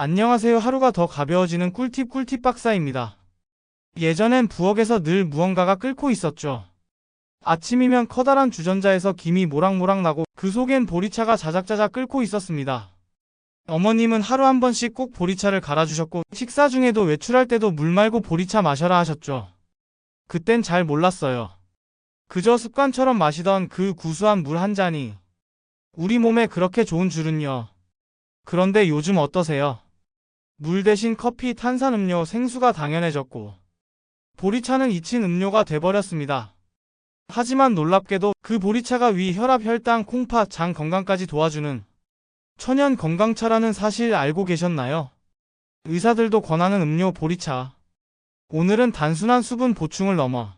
안녕하세요. 하루가 더 가벼워지는 꿀팁 꿀팁 박사입니다. 예전엔 부엌에서 늘 무언가가 끓고 있었죠. 아침이면 커다란 주전자에서 김이 모락모락 나고 그 속엔 보리차가 자작자작 끓고 있었습니다. 어머님은 하루 한 번씩 꼭 보리차를 갈아주셨고 식사 중에도 외출할 때도 물 말고 보리차 마셔라 하셨죠. 그땐 잘 몰랐어요. 그저 습관처럼 마시던 그 구수한 물 한 잔이 우리 몸에 그렇게 좋은 줄은요. 그런데 요즘 어떠세요? 물 대신 커피, 탄산음료, 생수가 당연해졌고 보리차는 잊힌 음료가 돼버렸습니다. 하지만 놀랍게도 그 보리차가 위, 혈압, 혈당, 콩팥, 장 건강까지 도와주는 천연 건강차라는 사실 알고 계셨나요? 의사들도 권하는 음료 보리차. 오늘은 단순한 수분 보충을 넘어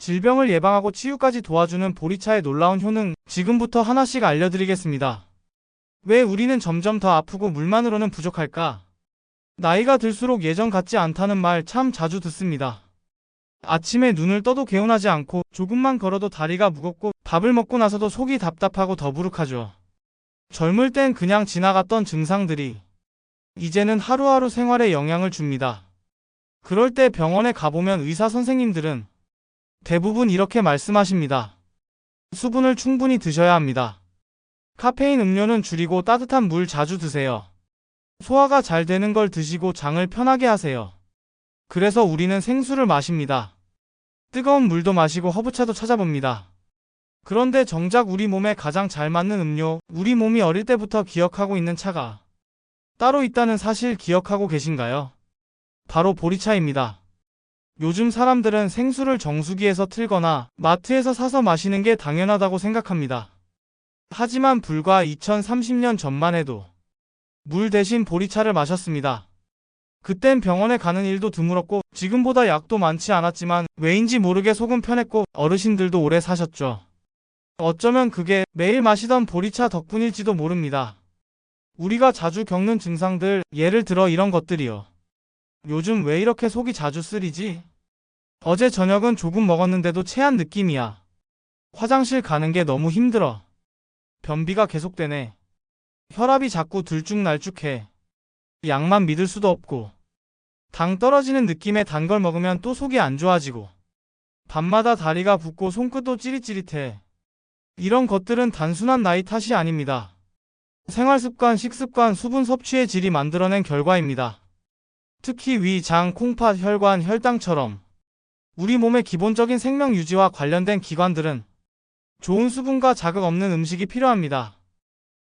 질병을 예방하고 치유까지 도와주는 보리차의 놀라운 효능 지금부터 하나씩 알려드리겠습니다. 왜 우리는 점점 더 아프고 물만으로는 부족할까? 나이가 들수록 예전 같지 않다는 말 참 자주 듣습니다. 아침에 눈을 떠도 개운하지 않고 조금만 걸어도 다리가 무겁고 밥을 먹고 나서도 속이 답답하고 더부룩하죠. 젊을 땐 그냥 지나갔던 증상들이 이제는 하루하루 생활에 영향을 줍니다. 그럴 때 병원에 가보면 의사 선생님들은 대부분 이렇게 말씀하십니다. 수분을 충분히 드셔야 합니다. 카페인 음료는 줄이고 따뜻한 물 자주 드세요. 소화가 잘 되는 걸 드시고 장을 편하게 하세요. 그래서 우리는 생수를 마십니다. 뜨거운 물도 마시고 허브차도 찾아봅니다. 그런데 정작 우리 몸에 가장 잘 맞는 음료, 우리 몸이 어릴 때부터 기억하고 있는 차가 따로 있다는 사실 기억하고 계신가요? 바로 보리차입니다. 요즘 사람들은 생수를 정수기에서 틀거나 마트에서 사서 마시는 게 당연하다고 생각합니다. 하지만 불과 2030년 전만 해도 물 대신 보리차를 마셨습니다. 그땐 병원에 가는 일도 드물었고 지금보다 약도 많지 않았지만 왜인지 모르게 속은 편했고 어르신들도 오래 사셨죠. 어쩌면 그게 매일 마시던 보리차 덕분일지도 모릅니다. 우리가 자주 겪는 증상들, 예를 들어 이런 것들이요. 요즘 왜 이렇게 속이 자주 쓰리지? 어제 저녁은 조금 먹었는데도 체한 느낌이야. 화장실 가는 게 너무 힘들어. 변비가 계속되네. 혈압이 자꾸 들쭉날쭉해. 약만 믿을 수도 없고. 당 떨어지는 느낌에 단 걸 먹으면 또 속이 안 좋아지고. 밤마다 다리가 붓고 손끝도 찌릿찌릿해. 이런 것들은 단순한 나이 탓이 아닙니다. 생활습관, 식습관, 수분 섭취의 질이 만들어낸 결과입니다. 특히 위, 장, 콩팥, 혈관, 혈당처럼 우리 몸의 기본적인 생명 유지와 관련된 기관들은 좋은 수분과 자극 없는 음식이 필요합니다.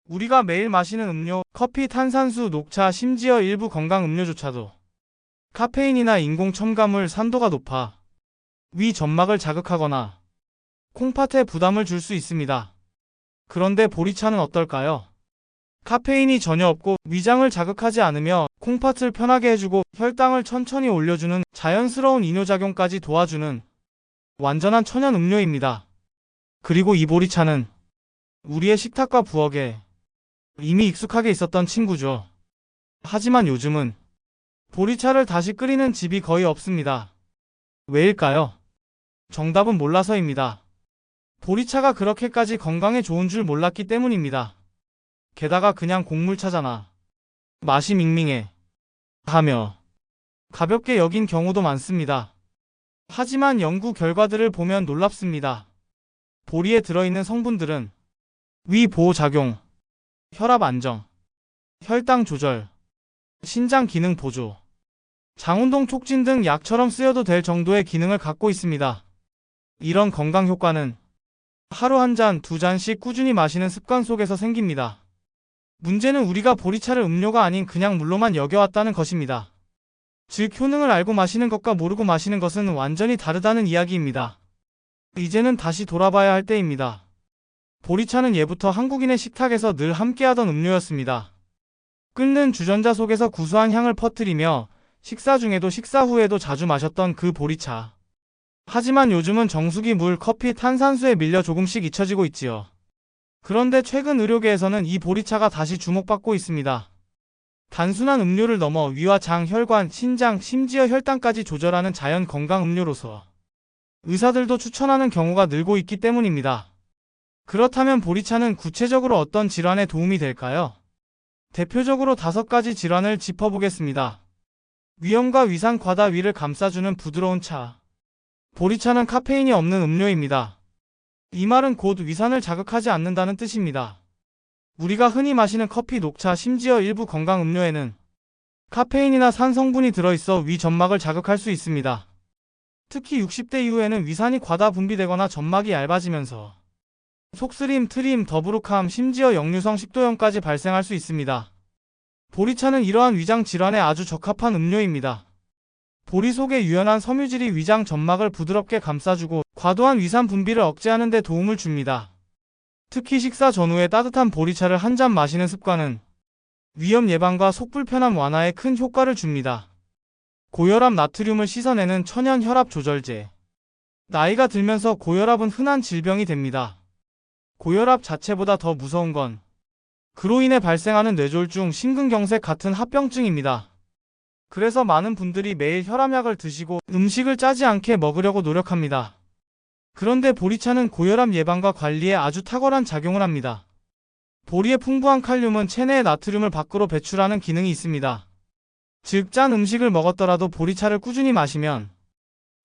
우리가 매일 마시는 음료, 커피, 탄산수, 녹차, 심지어 일부 건강 음료조차도 카페인이나 인공 첨가물 산도가 높아 위 점막을 자극하거나 콩팥에 부담을 줄 수 있습니다. 그런데 보리차는 어떨까요? 카페인이 전혀 없고 위장을 자극하지 않으며 콩팥을 편하게 해주고 혈당을 천천히 올려주는 자연스러운 이뇨작용까지 도와주는 완전한 천연 음료입니다. 그리고 이 보리차는 우리의 식탁과 부엌에 이미 익숙하게 있었던 친구죠. 하지만 요즘은 보리차를 다시 끓이는 집이 거의 없습니다. 왜일까요? 정답은 몰라서입니다. 보리차가 그렇게까지 건강에 좋은 줄 몰랐기 때문입니다. 게다가 그냥 곡물차잖아. 맛이 밍밍해. 하며 가볍게 여긴 경우도 많습니다. 하지만 연구 결과들을 보면 놀랍습니다. 보리에 들어있는 성분들은 위 보호 작용, 혈압 안정, 혈당 조절, 신장 기능 보조, 장운동 촉진 등 약처럼 쓰여도 될 정도의 기능을 갖고 있습니다. 이런 건강 효과는 하루 한 잔, 두 잔씩 꾸준히 마시는 습관 속에서 생깁니다. 문제는 우리가 보리차를 음료가 아닌 그냥 물로만 여겨왔다는 것입니다. 즉, 효능을 알고 마시는 것과 모르고 마시는 것은 완전히 다르다는 이야기입니다. 이제는 다시 돌아봐야 할 때입니다. 보리차는 예부터 한국인의 식탁에서 늘 함께하던 음료였습니다. 끓는 주전자 속에서 구수한 향을 퍼뜨리며 식사 중에도 식사 후에도 자주 마셨던 그 보리차. 하지만 요즘은 정수기 물, 커피, 탄산수에 밀려 조금씩 잊혀지고 있지요. 그런데 최근 의료계에서는 이 보리차가 다시 주목받고 있습니다. 단순한 음료를 넘어 위와 장, 혈관, 신장, 심지어 혈당까지 조절하는 자연 건강 음료로서 의사들도 추천하는 경우가 늘고 있기 때문입니다. 그렇다면 보리차는 구체적으로 어떤 질환에 도움이 될까요? 대표적으로 다섯 가지 질환을 짚어보겠습니다. 위염과 위산 과다 위를 감싸주는 부드러운 차. 보리차는 카페인이 없는 음료입니다. 이 말은 곧 위산을 자극하지 않는다는 뜻입니다. 우리가 흔히 마시는 커피, 녹차, 심지어 일부 건강 음료에는 카페인이나 산 성분이 들어있어 위 점막을 자극할 수 있습니다. 특히 60대 이후에는 위산이 과다 분비되거나 점막이 얇아지면서 속쓰림, 트림, 더부룩함, 심지어 역류성 식도염까지 발생할 수 있습니다. 보리차는 이러한 위장 질환에 아주 적합한 음료입니다. 보리 속의 유연한 섬유질이 위장 점막을 부드럽게 감싸주고 과도한 위산 분비를 억제하는 데 도움을 줍니다. 특히 식사 전후에 따뜻한 보리차를 한 잔 마시는 습관은 위염 예방과 속 불편함 완화에 큰 효과를 줍니다. 고혈압 나트륨을 씻어내는 천연 혈압 조절제. 나이가 들면서 고혈압은 흔한 질병이 됩니다. 고혈압 자체보다 더 무서운 건 그로 인해 발생하는 뇌졸중, 심근경색 같은 합병증입니다. 그래서 많은 분들이 매일 혈압약을 드시고 음식을 짜지 않게 먹으려고 노력합니다. 그런데 보리차는 고혈압 예방과 관리에 아주 탁월한 작용을 합니다. 보리의 풍부한 칼륨은 체내의 나트륨을 밖으로 배출하는 기능이 있습니다. 즉, 짠 음식을 먹었더라도 보리차를 꾸준히 마시면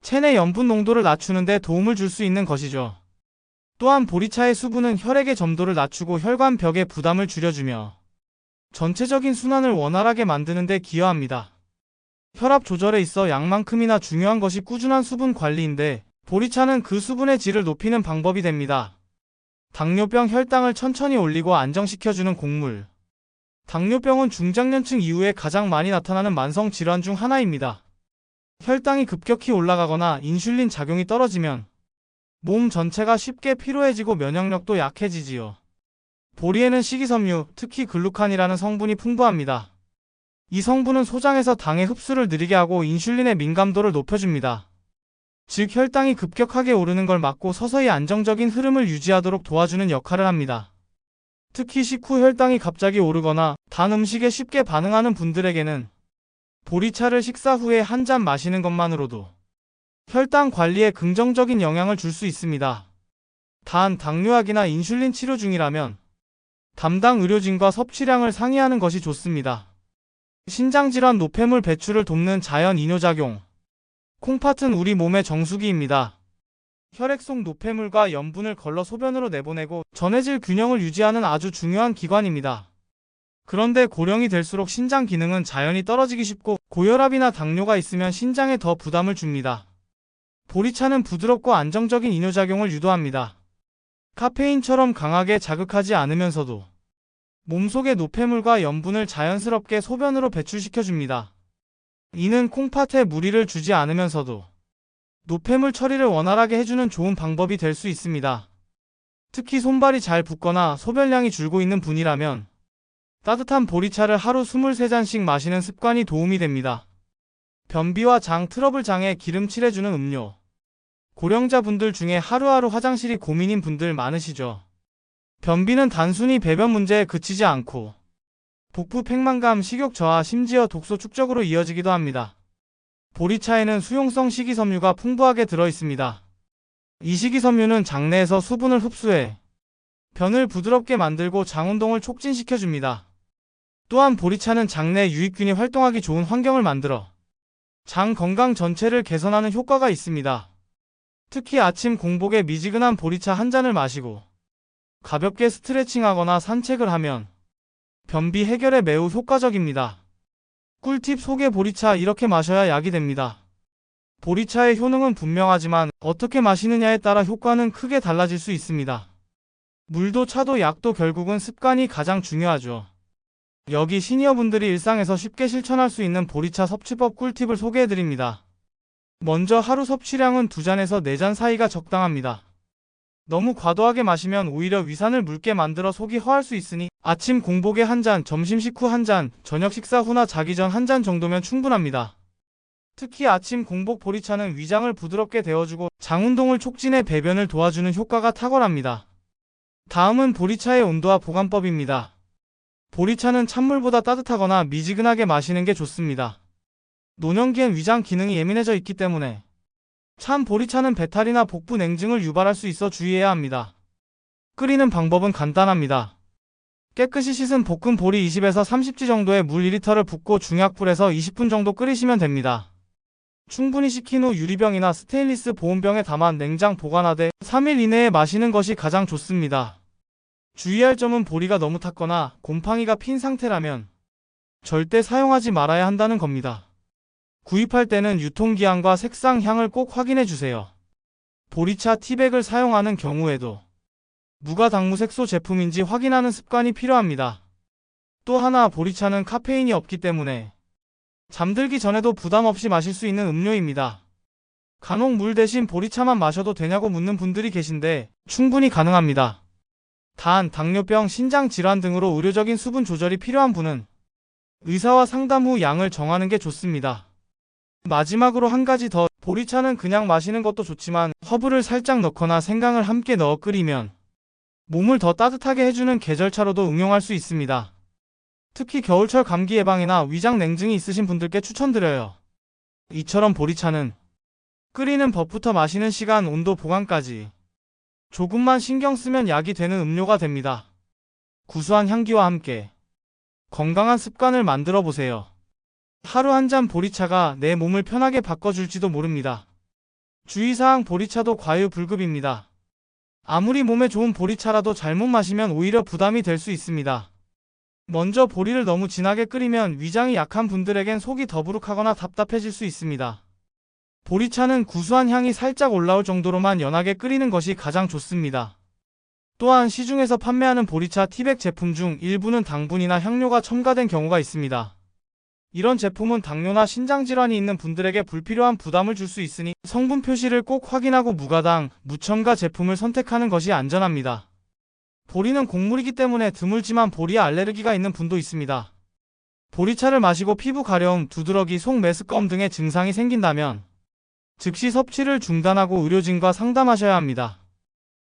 체내 염분 농도를 낮추는 데 도움을 줄 수 있는 것이죠. 또한 보리차의 수분은 혈액의 점도를 낮추고 혈관 벽의 부담을 줄여주며 전체적인 순환을 원활하게 만드는 데 기여합니다. 혈압 조절에 있어 양만큼이나 중요한 것이 꾸준한 수분 관리인데 보리차는 그 수분의 질을 높이는 방법이 됩니다. 당뇨병 혈당을 천천히 올리고 안정시켜주는 곡물. 당뇨병은 중장년층 이후에 가장 많이 나타나는 만성 질환 중 하나입니다. 혈당이 급격히 올라가거나 인슐린 작용이 떨어지면 몸 전체가 쉽게 피로해지고 면역력도 약해지지요. 보리에는 식이섬유, 특히 글루칸이라는 성분이 풍부합니다. 이 성분은 소장에서 당의 흡수를 느리게 하고 인슐린의 민감도를 높여줍니다. 즉 혈당이 급격하게 오르는 걸 막고 서서히 안정적인 흐름을 유지하도록 도와주는 역할을 합니다. 특히 식후 혈당이 갑자기 오르거나 단 음식에 쉽게 반응하는 분들에게는 보리차를 식사 후에 한 잔 마시는 것만으로도 혈당 관리에 긍정적인 영향을 줄 수 있습니다. 단 당뇨약이나 인슐린 치료 중이라면 담당 의료진과 섭취량을 상의하는 것이 좋습니다. 신장질환 노폐물 배출을 돕는 자연 이뇨작용. 콩팥은 우리 몸의 정수기입니다. 혈액 속 노폐물과 염분을 걸러 소변으로 내보내고 전해질 균형을 유지하는 아주 중요한 기관입니다. 그런데 고령이 될수록 신장 기능은 자연히 떨어지기 쉽고 고혈압이나 당뇨가 있으면 신장에 더 부담을 줍니다. 보리차는 부드럽고 안정적인 이뇨작용을 유도합니다. 카페인처럼 강하게 자극하지 않으면서도 몸속의 노폐물과 염분을 자연스럽게 소변으로 배출시켜줍니다. 이는 콩팥에 무리를 주지 않으면서도 노폐물 처리를 원활하게 해주는 좋은 방법이 될 수 있습니다. 특히 손발이 잘 붓거나 소변량이 줄고 있는 분이라면 따뜻한 보리차를 하루 23잔씩 마시는 습관이 도움이 됩니다. 변비와 장 트러블 장에 기름칠해주는 음료. 고령자분들 중에 하루하루 화장실이 고민인 분들 많으시죠. 변비는 단순히 배변 문제에 그치지 않고 복부 팽만감, 식욕 저하, 심지어 독소 축적으로 이어지기도 합니다. 보리차에는 수용성 식이섬유가 풍부하게 들어 있습니다. 이 식이섬유는 장내에서 수분을 흡수해 변을 부드럽게 만들고 장 운동을 촉진시켜 줍니다. 또한 보리차는 장내 유익균이 활동하기 좋은 환경을 만들어 장 건강 전체를 개선하는 효과가 있습니다. 특히 아침 공복에 미지근한 보리차 한 잔을 마시고 가볍게 스트레칭하거나 산책을 하면 변비 해결에 매우 효과적입니다. 꿀팁 속에 보리차 이렇게 마셔야 약이 됩니다. 보리차의 효능은 분명하지만 어떻게 마시느냐에 따라 효과는 크게 달라질 수 있습니다. 물도 차도 약도 결국은 습관이 가장 중요하죠. 여기 시니어분들이 일상에서 쉽게 실천할 수 있는 보리차 섭취법 꿀팁을 소개해드립니다. 먼저 하루 섭취량은 2잔에서 4잔 사이가 적당합니다. 너무 과도하게 마시면 오히려 위산을 묽게 만들어 속이 허할 수 있으니 아침 공복에 한 잔, 점심 식후 한 잔, 저녁 식사 후나 자기 전 한 잔 정도면 충분합니다. 특히 아침 공복 보리차는 위장을 부드럽게 데워주고 장 운동을 촉진해 배변을 도와주는 효과가 탁월합니다. 다음은 보리차의 온도와 보관법입니다. 보리차는 찬물보다 따뜻하거나 미지근하게 마시는 게 좋습니다. 노년기엔 위장 기능이 예민해져 있기 때문에 찬 보리차는 배탈이나 복부 냉증을 유발할 수 있어 주의해야 합니다. 끓이는 방법은 간단합니다. 깨끗이 씻은 볶은 보리 20에서 30지 정도의 물 2리터를 붓고 중약불에서 20분 정도 끓이시면 됩니다. 충분히 식힌 후 유리병이나 스테인리스 보온병에 담아 냉장 보관하되 3일 이내에 마시는 것이 가장 좋습니다. 주의할 점은 보리가 너무 탔거나 곰팡이가 핀 상태라면 절대 사용하지 말아야 한다는 겁니다. 구입할 때는 유통기한과 색상 향을 꼭 확인해 주세요. 보리차 티백을 사용하는 경우에도 무가 당무 색소 제품인지 확인하는 습관이 필요합니다. 또 하나 보리차는 카페인이 없기 때문에 잠들기 전에도 부담 없이 마실 수 있는 음료입니다. 간혹 물 대신 보리차만 마셔도 되냐고 묻는 분들이 계신데 충분히 가능합니다. 단, 당뇨병, 신장 질환 등으로 의료적인 수분 조절이 필요한 분은 의사와 상담 후 양을 정하는 게 좋습니다. 마지막으로 한 가지 더, 보리차는 그냥 마시는 것도 좋지만 허브를 살짝 넣거나 생강을 함께 넣어 끓이면 몸을 더 따뜻하게 해주는 계절차로도 응용할 수 있습니다. 특히 겨울철 감기 예방이나 위장 냉증이 있으신 분들께 추천드려요. 이처럼 보리차는 끓이는 법부터 마시는 시간, 온도 보관까지 조금만 신경 쓰면 약이 되는 음료가 됩니다. 구수한 향기와 함께 건강한 습관을 만들어 보세요. 하루 한 잔 보리차가 내 몸을 편하게 바꿔줄지도 모릅니다. 주의사항 보리차도 과유불급입니다. 아무리 몸에 좋은 보리차라도 잘못 마시면 오히려 부담이 될 수 있습니다. 먼저 보리를 너무 진하게 끓이면 위장이 약한 분들에겐 속이 더부룩하거나 답답해질 수 있습니다. 보리차는 구수한 향이 살짝 올라올 정도로만 연하게 끓이는 것이 가장 좋습니다. 또한 시중에서 판매하는 보리차 티백 제품 중 일부는 당분이나 향료가 첨가된 경우가 있습니다. 이런 제품은 당뇨나 신장질환이 있는 분들에게 불필요한 부담을 줄 수 있으니 성분 표시를 꼭 확인하고 무가당, 무첨가 제품을 선택하는 것이 안전합니다. 보리는 곡물이기 때문에 드물지만 보리에 알레르기가 있는 분도 있습니다. 보리차를 마시고 피부 가려움, 두드러기, 속 메스꺼움 등의 증상이 생긴다면 즉시 섭취를 중단하고 의료진과 상담하셔야 합니다.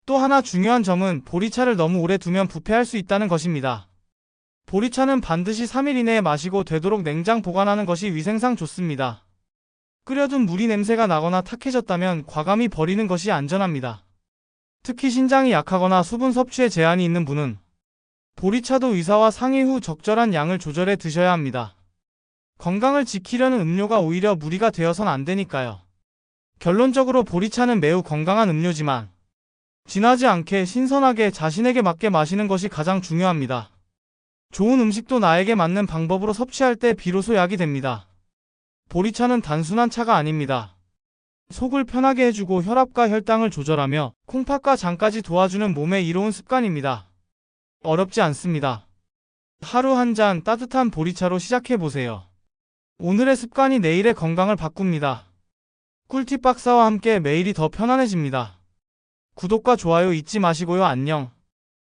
또 하나 중요한 점은 보리차를 너무 오래 두면 부패할 수 있다는 것입니다. 보리차는 반드시 3일 이내에 마시고 되도록 냉장 보관하는 것이 위생상 좋습니다. 끓여둔 물이 냄새가 나거나 탁해졌다면 과감히 버리는 것이 안전합니다. 특히 신장이 약하거나 수분 섭취에 제한이 있는 분은 보리차도 의사와 상의 후 적절한 양을 조절해 드셔야 합니다. 건강을 지키려는 음료가 오히려 무리가 되어선 안 되니까요. 결론적으로 보리차는 매우 건강한 음료지만 진하지 않게 신선하게 자신에게 맞게 마시는 것이 가장 중요합니다. 좋은 음식도 나에게 맞는 방법으로 섭취할 때 비로소 약이 됩니다. 보리차는 단순한 차가 아닙니다. 속을 편하게 해주고 혈압과 혈당을 조절하며 콩팥과 장까지 도와주는 몸의 이로운 습관입니다. 어렵지 않습니다. 하루 한 잔 따뜻한 보리차로 시작해보세요. 오늘의 습관이 내일의 건강을 바꿉니다. 꿀팁 박사와 함께 매일이 더 편안해집니다. 구독과 좋아요 잊지 마시고요. 안녕.